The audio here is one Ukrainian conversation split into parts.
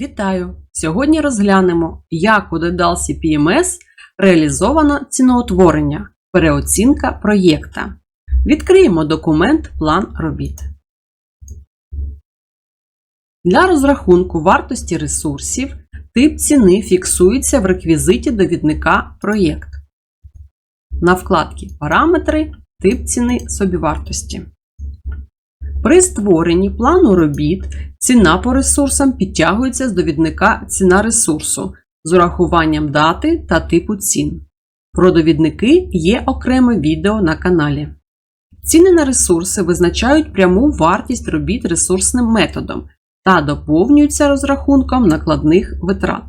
Вітаю! Сьогодні розглянемо, як у Дедалсі PMS реалізовано ціноутворення, переоцінка проєкта. Відкриємо документ План робіт. Для розрахунку вартості ресурсів тип ціни фіксується в реквізиті довідника Проєкт. На вкладці Параметри тип ціни собівартості. При створенні плану робіт ціна по ресурсам підтягується з довідника ціна ресурсу з урахуванням дати та типу цін. Про довідники є окреме відео на каналі. Ціни на ресурси визначають пряму вартість робіт ресурсним методом та доповнюються розрахунком накладних витрат.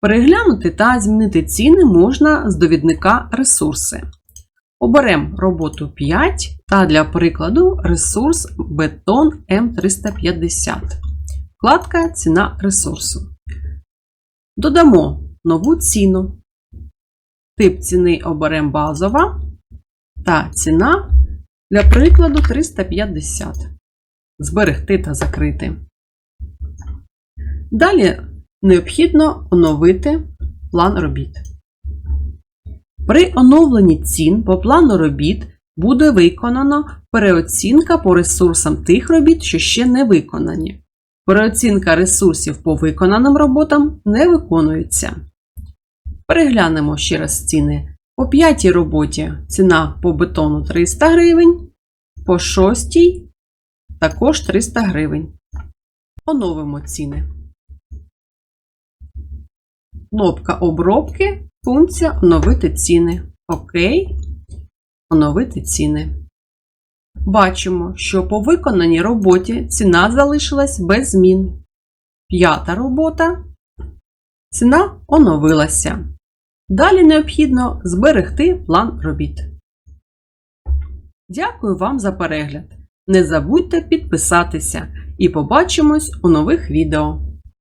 Переглянути та змінити ціни можна з довідника ресурси. Оберемо роботу 5 та для прикладу ресурс бетон М350. Вкладка Ціна ресурсу. Додамо нову ціну. Тип ціни оберемо базова та ціна для прикладу 350. Зберегти та закрити. Далі необхідно оновити план робіт. При оновленні цін по плану робіт буде виконано переоцінка по ресурсам тих робіт, що ще не виконані. Переоцінка ресурсів по виконаним роботам не виконується. Переглянемо ще раз ціни. По п'ятій роботі ціна по бетону 300 гривень, по шостій також 300 гривень. Оновимо ціни. Кнопка обробки Функція оновити ціни. Окей. Оновити ціни. Бачимо, що по виконаній роботі ціна залишилась без змін. П'ята робота. Ціна оновилася. Далі необхідно зберегти план робіт. Дякую вам за перегляд. Не забудьте підписатися і побачимось у нових відео.